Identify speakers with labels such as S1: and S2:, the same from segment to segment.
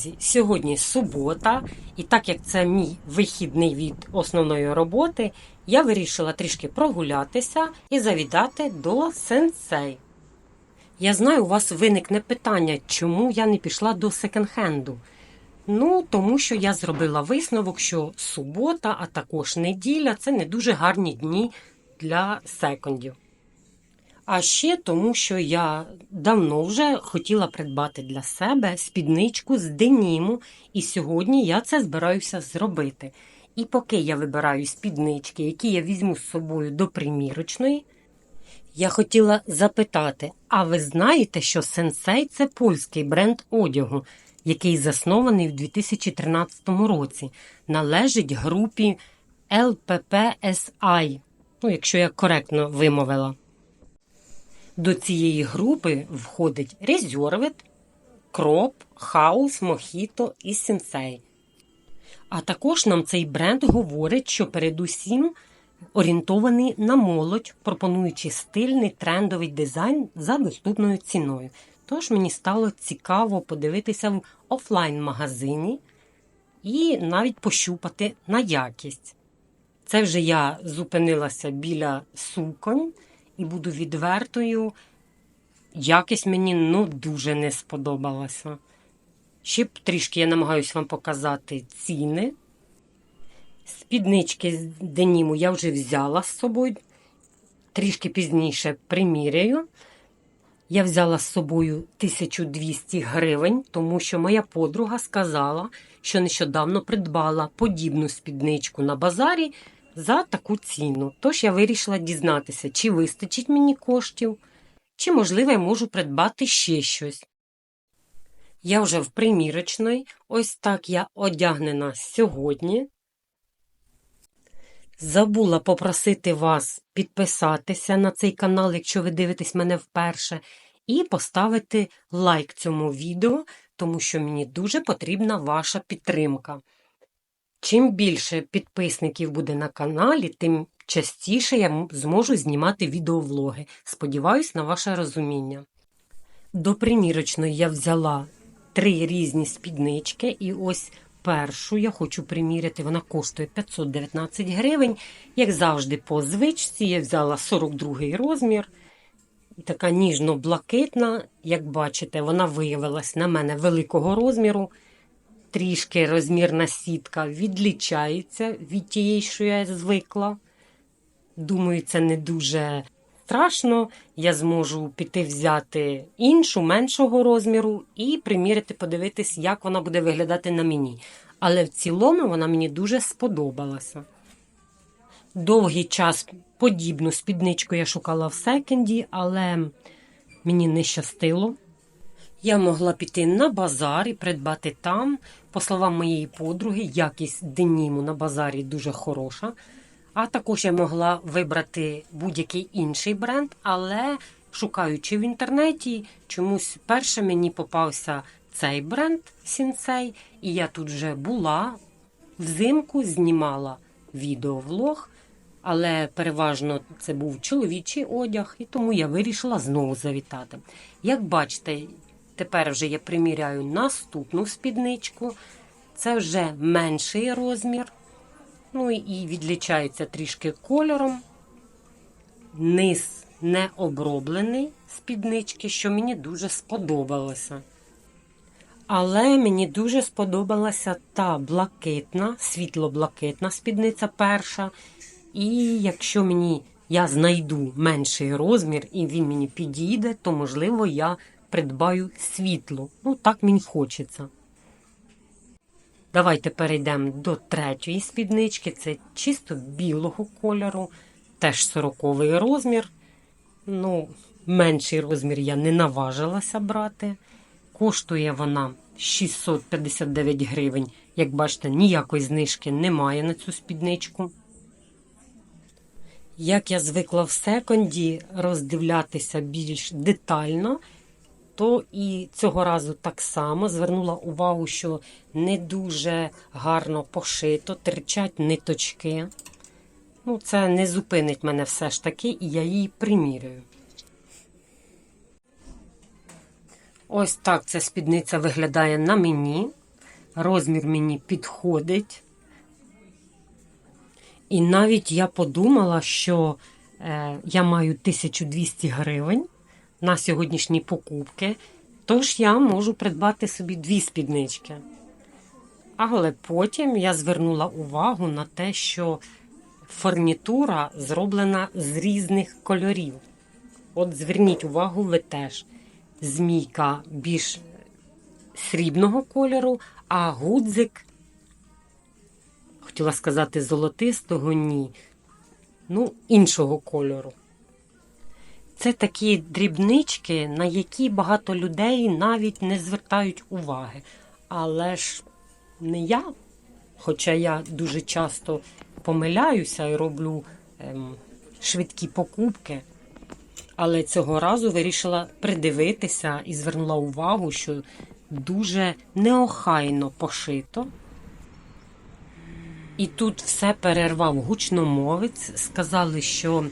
S1: Друзі! Сьогодні субота, і так як це мій вихідний від основної роботи, я вирішила трішки прогулятися і завідати до сенсей. Я знаю, у вас виникне питання, чому я не пішла до секонд-хенду. Ну, тому що я зробила висновок, що субота, а також неділя це не дуже гарні дні для секондів. А ще тому, що я давно вже хотіла придбати для себе спідничку з деніму, і сьогодні я це збираюся зробити. І поки я вибираю спіднички, які я візьму з собою до примірочної, я хотіла запитати: а ви знаєте, що сенсей це польський бренд одягу, який заснований в 2013 році, належить групі LPPSI, ну, якщо я коректно вимовила. До цієї групи входить Резервит, Кроп, Хаус, Мохіто і Сенсей. А також нам цей бренд говорить, що передусім орієнтований на молодь, пропонуючи стильний трендовий дизайн за доступною ціною. Тож мені стало цікаво подивитися в офлайн-магазині і навіть пощупати на якість. Це вже я зупинилася біля суконь. І буду відвертою, якість мені ну, дуже не сподобалася. Ще трішки я намагаюся вам показати ціни. Спіднички з деніму я вже взяла з собою, трішки пізніше приміряю. Я взяла з собою 1200 гривень, тому що моя подруга сказала, що нещодавно придбала подібну спідничку на базарі за таку ціну. Тож я вирішила дізнатися, чи вистачить мені коштів, чи, можливо, я можу придбати ще щось. Я вже в примірочної, ось так я одягнена сьогодні. Забула попросити вас підписатися на цей канал, якщо ви дивитесь мене вперше, і поставити лайк цьому відео, тому що мені дуже потрібна ваша підтримка. Чим більше підписників буде на каналі, тим частіше я зможу знімати відеовлоги. Сподіваюсь на ваше розуміння. До примірочної я взяла три різні спіднички, і ось першу я хочу приміряти, вона коштує 519 гривень. Як завжди, по звичці, я взяла 42 розмір. Така ніжно-блакитна, як бачите, вона виявилась на мене великого розміру трішки розмірна сітка відлічається від тієї, що я звикла. Думаю, це не дуже страшно. Я зможу піти взяти іншу, меншого розміру, і приміряти, подивитись, як вона буде виглядати на мені. Але в цілому вона мені дуже сподобалася. Довгий час подібну спідничку я шукала в секенді, але мені не щастило. Я могла піти на базар і придбати там. По словам моєї подруги, якість деніму на базарі дуже хороша. А також я могла вибрати будь-який інший бренд, але шукаючи в інтернеті, чомусь перше мені попався цей бренд Сінсей, і я тут вже була взимку, знімала відеовлог, але переважно це був чоловічий одяг, і тому я вирішила знову завітати. Як бачите, Тепер вже я приміряю наступну спідничку. Це вже менший розмір. Ну і відлічається трішки кольором. Низ не оброблений спіднички, що мені дуже сподобалося. Але мені дуже сподобалася та блакитна, світло-блакитна спідниця перша. І якщо мені я знайду менший розмір і він мені підійде, то, можливо, я придбаю світло. Ну, так мені хочеться. Давайте перейдемо до третьої спіднички. Це чисто білого кольору, теж 40 розмір. Ну, менший розмір я не наважилася брати. Коштує вона 659 гривень. Як бачите, ніякої знижки немає на цю спідничку. Як я звикла в секонді роздивлятися більш детально, то і цього разу так само звернула увагу, що не дуже гарно пошито, терчать ниточки. Ну, Це не зупинить мене все ж таки, і я її примірюю. Ось так ця спідниця виглядає на мені. Розмір мені підходить. І навіть я подумала, що е, я маю 1200 гривень на сьогоднішні покупки, тож я можу придбати собі дві спіднички. Але потім я звернула увагу на те, що фурнітура зроблена з різних кольорів. От зверніть увагу, ви теж. Змійка більш срібного кольору, а гудзик, хотіла сказати, золотистого, ні. Ну, іншого кольору. Це такі дрібнички, на які багато людей навіть не звертають уваги. Але ж не я, хоча я дуже часто помиляюся і роблю ем, швидкі покупки. Але цього разу вирішила придивитися і звернула увагу, що дуже неохайно пошито. І тут все перервав гучномовець. Сказали, що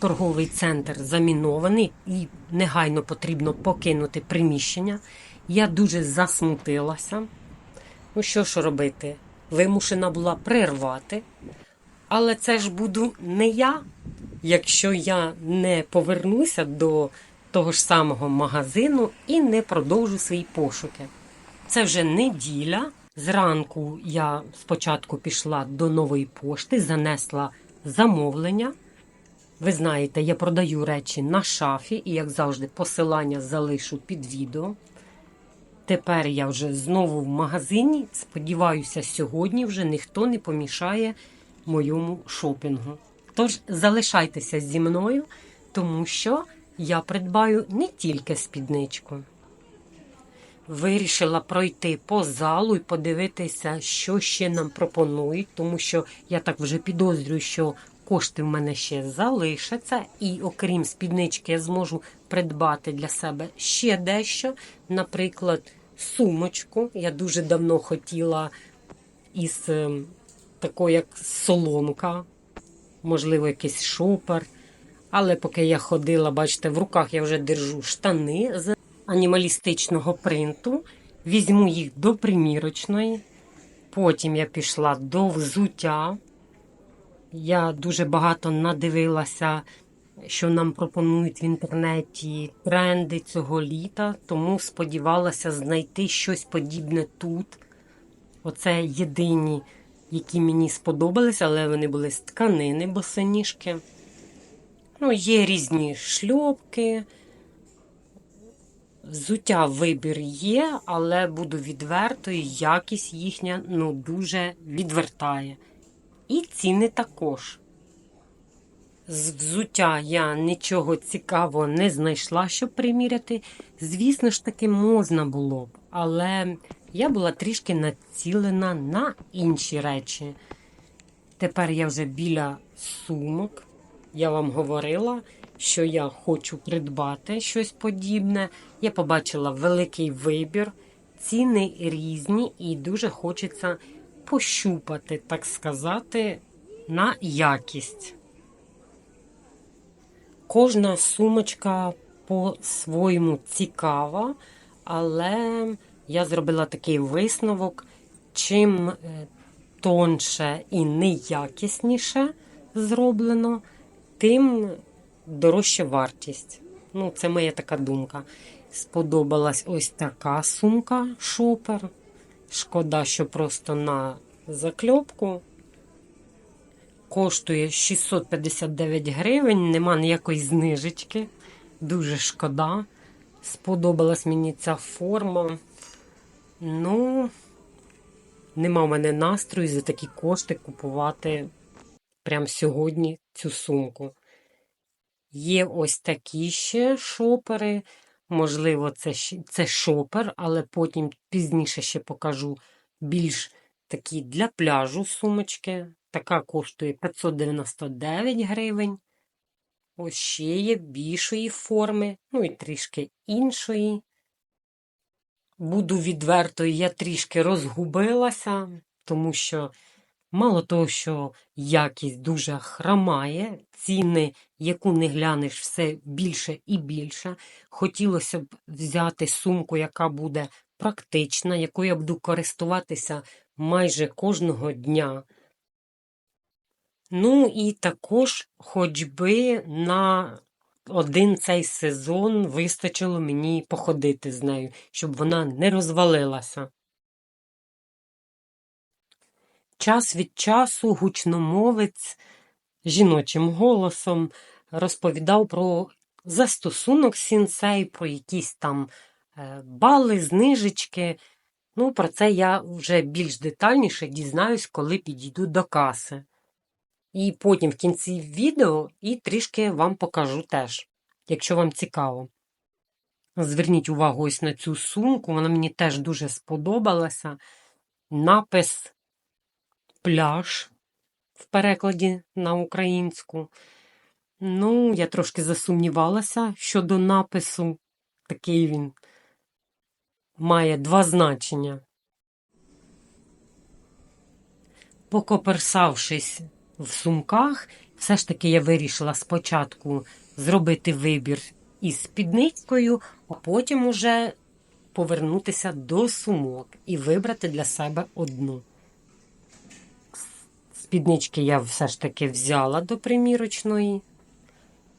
S1: торговий центр замінований і негайно потрібно покинути приміщення. Я дуже засмутилася. Ну, що ж робити? Вимушена була прервати. Але це ж буду не я, якщо я не повернуся до того ж самого магазину і не продовжу свої пошуки. Це вже неділя. Зранку я спочатку пішла до нової пошти, занесла замовлення. Ви знаєте, я продаю речі на шафі і, як завжди, посилання залишу під відео. Тепер я вже знову в магазині. Сподіваюся, сьогодні вже ніхто не помішає моєму шопінгу. Тож залишайтеся зі мною, тому що я придбаю не тільки спідничку. Вирішила пройти по залу і подивитися, що ще нам пропонують, тому що я так вже підозрюю, що кошти в мене ще залишаться, і окрім спіднички, я зможу придбати для себе ще дещо. Наприклад, сумочку. Я дуже давно хотіла із ем, такою, як соломка, можливо, якийсь шопер. Але поки я ходила, бачите, в руках я вже держу штани з анімалістичного принту. Візьму їх до примірочної. Потім я пішла до взуття. Я дуже багато надивилася, що нам пропонують в інтернеті тренди цього літа, тому сподівалася знайти щось подібне тут. Оце єдині, які мені сподобались, але вони були з тканини босоніжки. Ну, є різні шльопки. Взуття вибір є, але буду відвертою, якість їхня ну, дуже відвертає. І ціни також. З взуття я нічого цікавого не знайшла, щоб приміряти. Звісно ж таки, можна було б, але я була трішки націлена на інші речі. Тепер я вже біля сумок. Я вам говорила, що я хочу придбати щось подібне. Я побачила великий вибір, ціни різні, і дуже хочеться пощупати, так сказати, на якість. Кожна сумочка по-своєму цікава, але я зробила такий висновок, чим е, тонше і неякісніше зроблено, тим дорожча вартість. Ну, це моя така думка. Сподобалась ось така сумка шопер. Шкода, що просто на закльопку. Коштує 659 гривень, нема ніякої знижечки. Дуже шкода. Сподобалась мені ця форма. Ну, нема в мене настрою за такі кошти купувати прямо сьогодні цю сумку. Є ось такі ще шопери. Можливо, це це шопер, але потім пізніше ще покажу більш такі для пляжу сумочки. Така коштує 599 гривень. Ось ще є більшої форми, ну і трішки іншої. Буду відвертою, я трішки розгубилася, тому що Мало того, що якість дуже хромає, ціни, яку не глянеш, все більше і більше. Хотілося б взяти сумку, яка буде практична, якою я буду користуватися майже кожного дня. Ну і також, хоч би на один цей сезон вистачило мені походити з нею, щоб вона не розвалилася. Час від часу гучномовець жіночим голосом розповідав про застосунок сінсей, про якісь там е, бали, знижечки. Ну, про це я вже більш детальніше дізнаюсь, коли підійду до каси. І потім в кінці відео і трішки вам покажу теж, якщо вам цікаво. Зверніть увагу ось на цю сумку, вона мені теж дуже сподобалася. Напис пляж в перекладі на українську. Ну, я трошки засумнівалася щодо напису. Такий він має два значення. Покоперсавшись в сумках, все ж таки я вирішила спочатку зробити вибір із спідницькою, а потім уже повернутися до сумок і вибрати для себе одну. Спіднички я все ж таки взяла до примірочної.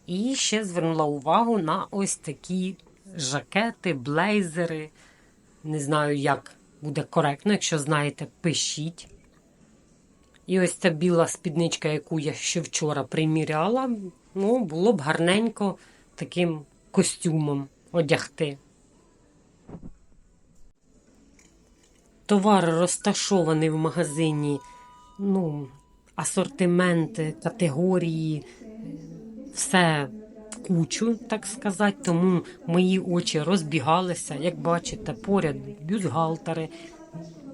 S1: І ще звернула увагу на ось такі жакети, блейзери. Не знаю, як буде коректно, якщо знаєте, пишіть. І ось ця біла спідничка, яку я ще вчора приміряла, ну, було б гарненько таким костюмом одягти. Товар розташований в магазині, ну, асортименти, категорії, все в кучу, так сказати, тому мої очі розбігалися. Як бачите, поряд бюстгальтери,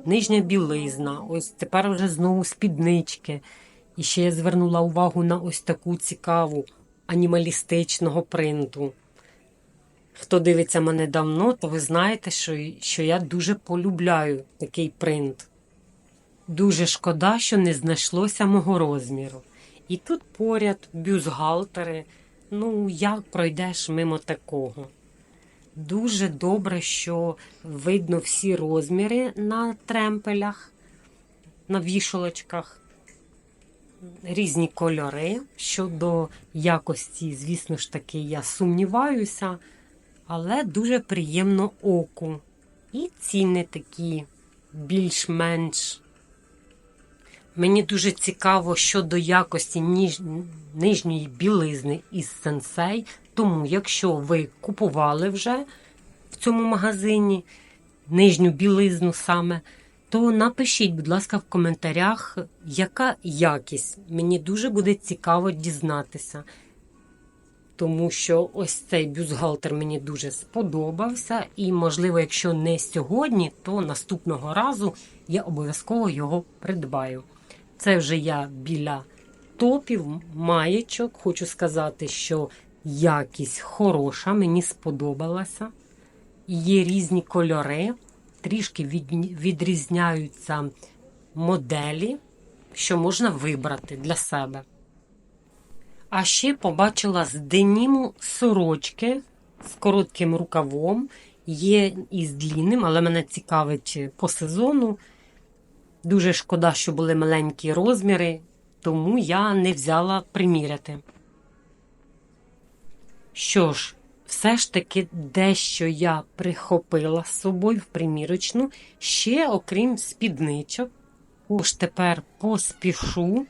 S1: нижня білизна, ось тепер вже знову спіднички. І ще я звернула увагу на ось таку цікаву анімалістичного принту. Хто дивиться мене давно, то ви знаєте, що, що я дуже полюбляю такий принт. Дуже шкода, що не знайшлося мого розміру. І тут поряд бюстгальтери. Ну, як пройдеш мимо такого? Дуже добре, що видно всі розміри на тремпелях, на вішалочках, різні кольори. Щодо якості, звісно ж таки, я сумніваюся, але дуже приємно оку. І ціни такі більш-менш. Мені дуже цікаво щодо якості ніж... нижньої білизни із сенсей. Тому, якщо ви купували вже в цьому магазині нижню білизну саме, то напишіть, будь ласка, в коментарях, яка якість. Мені дуже буде цікаво дізнатися. Тому що ось цей бюстгальтер мені дуже сподобався. І, можливо, якщо не сьогодні, то наступного разу я обов'язково його придбаю. Це вже я біля топів, маєчок. Хочу сказати, що якість хороша, мені сподобалася. Є різні кольори, трішки відрізняються моделі, що можна вибрати для себе. А ще побачила з деніму сорочки з коротким рукавом. Є і з длінним, але мене цікавить по сезону. Дуже шкода, що були маленькі розміри, тому я не взяла приміряти. Що ж, все ж таки дещо я прихопила з собою в примірочну, ще окрім спідничок. Тож тепер поспішу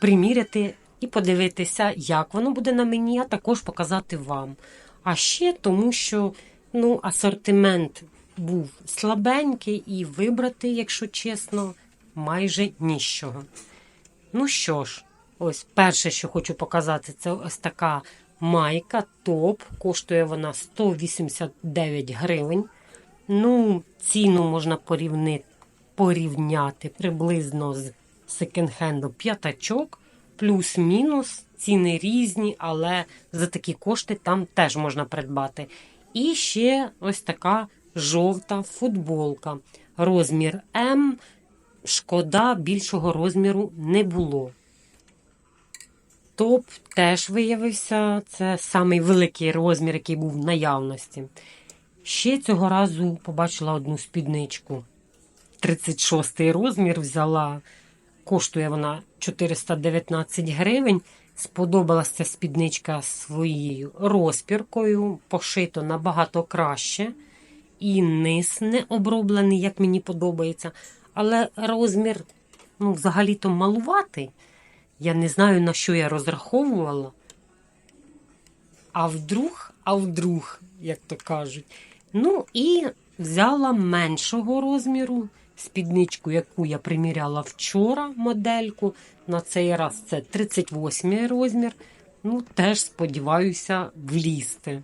S1: приміряти і подивитися, як воно буде на мені, а також показати вам. А ще тому, що ну, асортимент був слабенький, і вибрати, якщо чесно, майже нічого. Ну що ж, ось перше, що хочу показати, це ось така майка топ. Коштує вона 189 гривень. Ну, ціну можна порівняти, порівняти приблизно з секонд-хенду п'ятачок, плюс-мінус. Ціни різні, але за такі кошти там теж можна придбати. І ще ось така жовта футболка. Розмір М. шкода, більшого розміру не було. Топ теж виявився, це самий великий розмір, який був в наявності. Ще цього разу побачила одну спідничку. 36 розмір взяла, коштує вона 419 гривень. Сподобалася ця спідничка своєю розпіркою, пошито набагато краще. І низ не оброблений, як мені подобається. Але розмір, ну, взагалі-то малуватий. Я не знаю, на що я розраховувала. А вдруг, а вдруг, як то кажуть. Ну, і взяла меншого розміру спідничку, яку я приміряла вчора модельку. На цей раз це 38 розмір. Ну, теж сподіваюся влізти.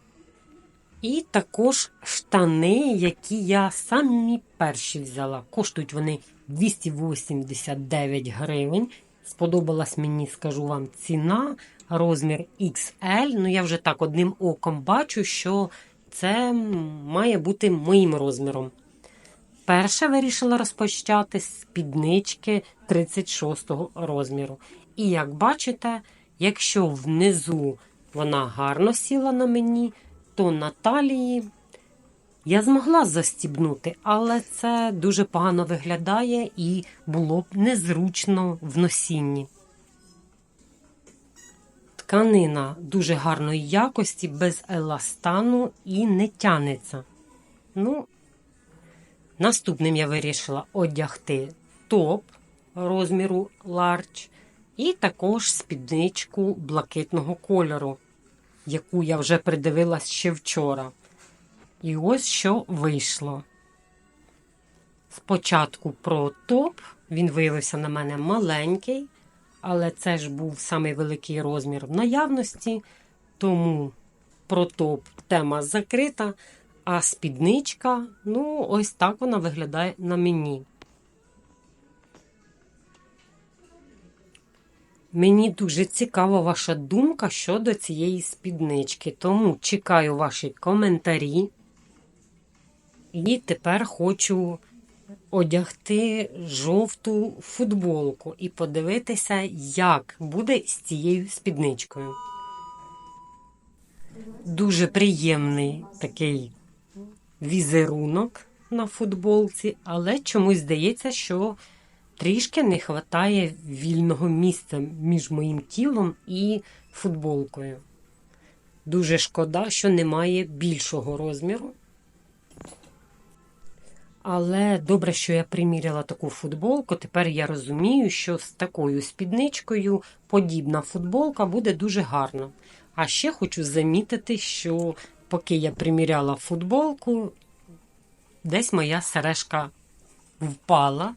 S1: І також штани, які я самі перші взяла. Коштують вони 289 гривень. Сподобалась мені, скажу вам, ціна, розмір XL. Ну, я вже так одним оком бачу, що це має бути моїм розміром. Перше вирішила розпочати з спіднички 36 розміру. І як бачите, якщо внизу вона гарно сіла на мені, то на талії я змогла застібнути, але це дуже погано виглядає і було б незручно в носінні. Тканина дуже гарної якості, без еластану і не тянеться. Ну, Наступним я вирішила одягти топ розміру large і також спідничку блакитного кольору, яку я вже придивилась ще вчора. І ось що вийшло. Спочатку про топ, він виявився на мене маленький, але це ж був самий великий розмір в наявності, тому про топ тема закрита. А спідничка, ну, ось так вона виглядає на мені. Мені дуже цікава ваша думка щодо цієї спіднички, тому чекаю ваші коментарі. І тепер хочу одягти жовту футболку і подивитися, як буде з цією спідничкою. Дуже приємний такий візерунок на футболці, але чомусь здається, що трішки не вистачає вільного місця між моїм тілом і футболкою. Дуже шкода, що немає більшого розміру. Але добре, що я приміряла таку футболку. Тепер я розумію, що з такою спідничкою подібна футболка буде дуже гарна. А ще хочу замітити, що поки я приміряла футболку, десь моя сережка впала.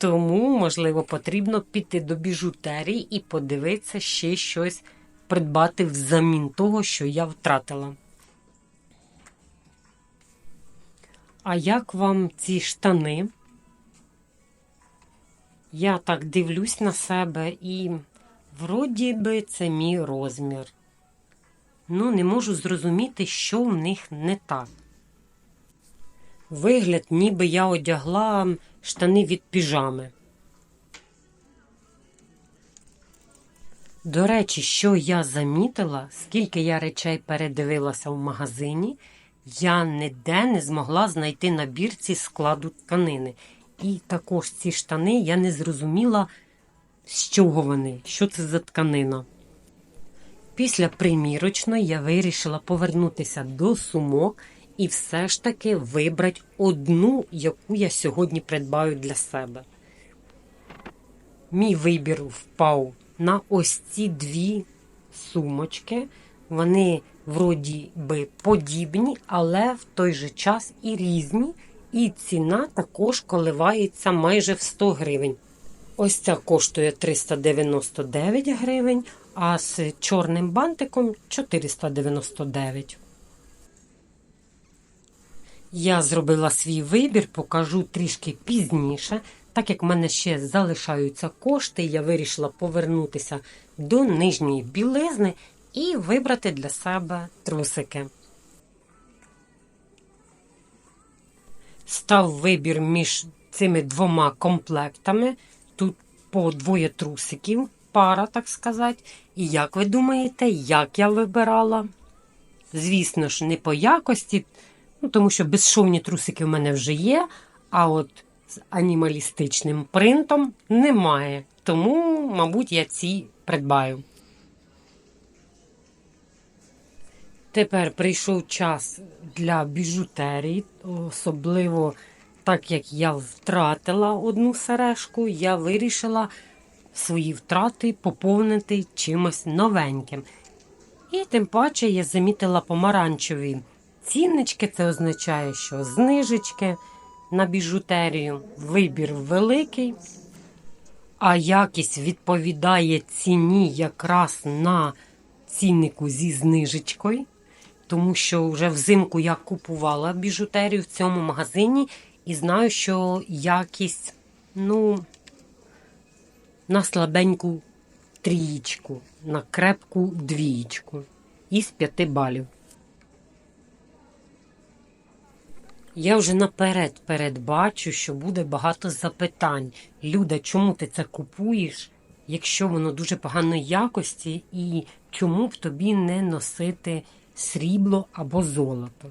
S1: Тому, можливо, потрібно піти до біжутерії і подивитися ще щось придбати взамін того, що я втратила. А як вам ці штани? Я так дивлюсь на себе і вроді би це мій розмір ну не можу зрозуміти, що в них не так. Вигляд, ніби я одягла штани від піжами. До речі, що я замітила, скільки я речей передивилася в магазині, я ніде не змогла знайти на бірці складу тканини. І також ці штани я не зрозуміла, з чого вони, що це за тканина. Після примірочної я вирішила повернутися до сумок і все ж таки вибрати одну, яку я сьогодні придбаю для себе. Мій вибір впав на ось ці дві сумочки. Вони, вроді би, подібні, але в той же час і різні. І ціна також коливається майже в 100 гривень. Ось ця коштує 399 гривень, а з чорним бантиком 499. Я зробила свій вибір, покажу трішки пізніше. Так як в мене ще залишаються кошти, я вирішила повернутися до нижньої білизни і вибрати для себе трусики. Став вибір між цими двома комплектами. Тут по двоє трусиків, пара, так сказати. І як ви думаєте, як я вибирала? Звісно ж, не по якості, ну, тому що безшовні трусики в мене вже є, а от з анімалістичним принтом немає. Тому, мабуть, я ці придбаю. Тепер прийшов час для біжутерії, особливо так як я втратила одну сережку, я вирішила свої втрати поповнити чимось новеньким. І тим паче я замітила помаранчеві ціннички, це означає, що знижечки на біжутерію, вибір великий, а якість відповідає ціні якраз на ціннику зі знижечкою тому що вже взимку я купувала біжутерію в цьому магазині і знаю, що якість, ну, на слабеньку трієчку, на крепку двієчку із п'яти балів. Я вже наперед передбачу, що буде багато запитань. Люда, чому ти це купуєш, якщо воно дуже поганої якості, і чому б тобі не носити срібло або золото?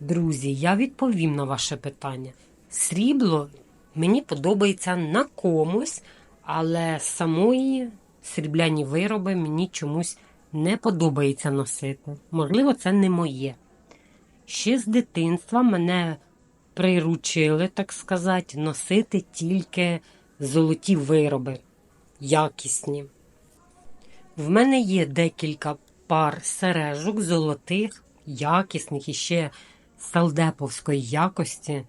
S1: Друзі, я відповім на ваше питання. Срібло мені подобається на комусь, але самої срібляні вироби мені чомусь не подобається носити. Можливо, це не моє. Ще з дитинства мене приручили, так сказати, носити тільки золоті вироби, якісні. В мене є декілька пар сережок золотих, якісних і ще салдеповської якості,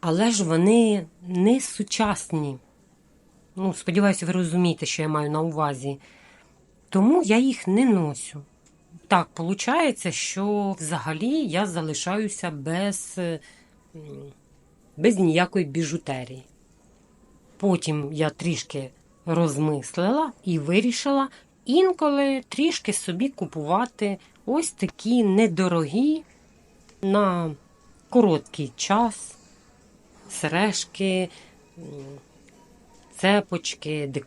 S1: але ж вони не сучасні. Ну, Сподіваюся, ви розумієте, що я маю на увазі. Тому я їх не носю. Так, виходить, що взагалі я залишаюся без, без ніякої біжутерії. Потім я трішки розмислила і вирішила інколи трішки собі купувати ось такі недорогі на короткий час сережки, цепочки,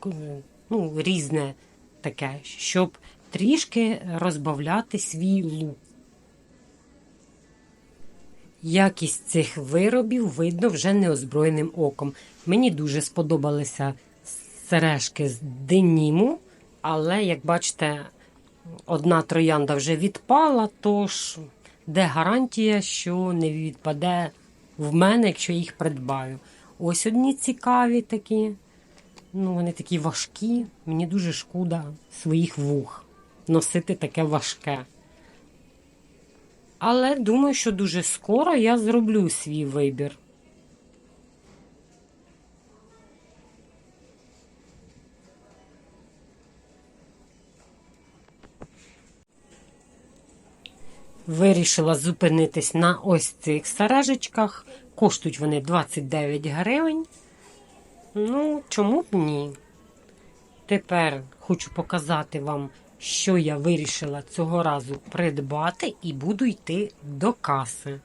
S1: ну, різне таке, щоб трішки розбавляти свій лук. Якість цих виробів видно вже неозброєним оком. Мені дуже сподобалися сережки з деніму, але, як бачите, одна троянда вже відпала, тож де гарантія, що не відпаде в мене, якщо я їх придбаю. Ось одні цікаві такі. Ну, вони такі важкі. Мені дуже шкода своїх вух носити таке важке. Але думаю, що дуже скоро я зроблю свій вибір. Вирішила зупинитись на ось цих сережечках. Коштують вони 29 гривень. Ну, чому б ні? Тепер хочу показати вам, що я вирішила цього разу придбати, і буду йти до каси.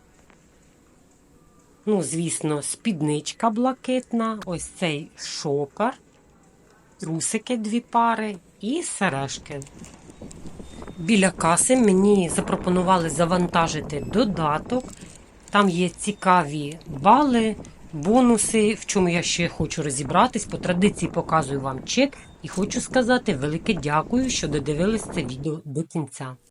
S1: Ну, звісно, спідничка блакитна, ось цей шопер, трусики дві пари і сережки. Біля каси мені запропонували завантажити додаток. Там є цікаві бали, бонуси, в чому я ще хочу розібратись. По традиції показую вам чек і хочу сказати велике дякую, що додивились це відео до кінця.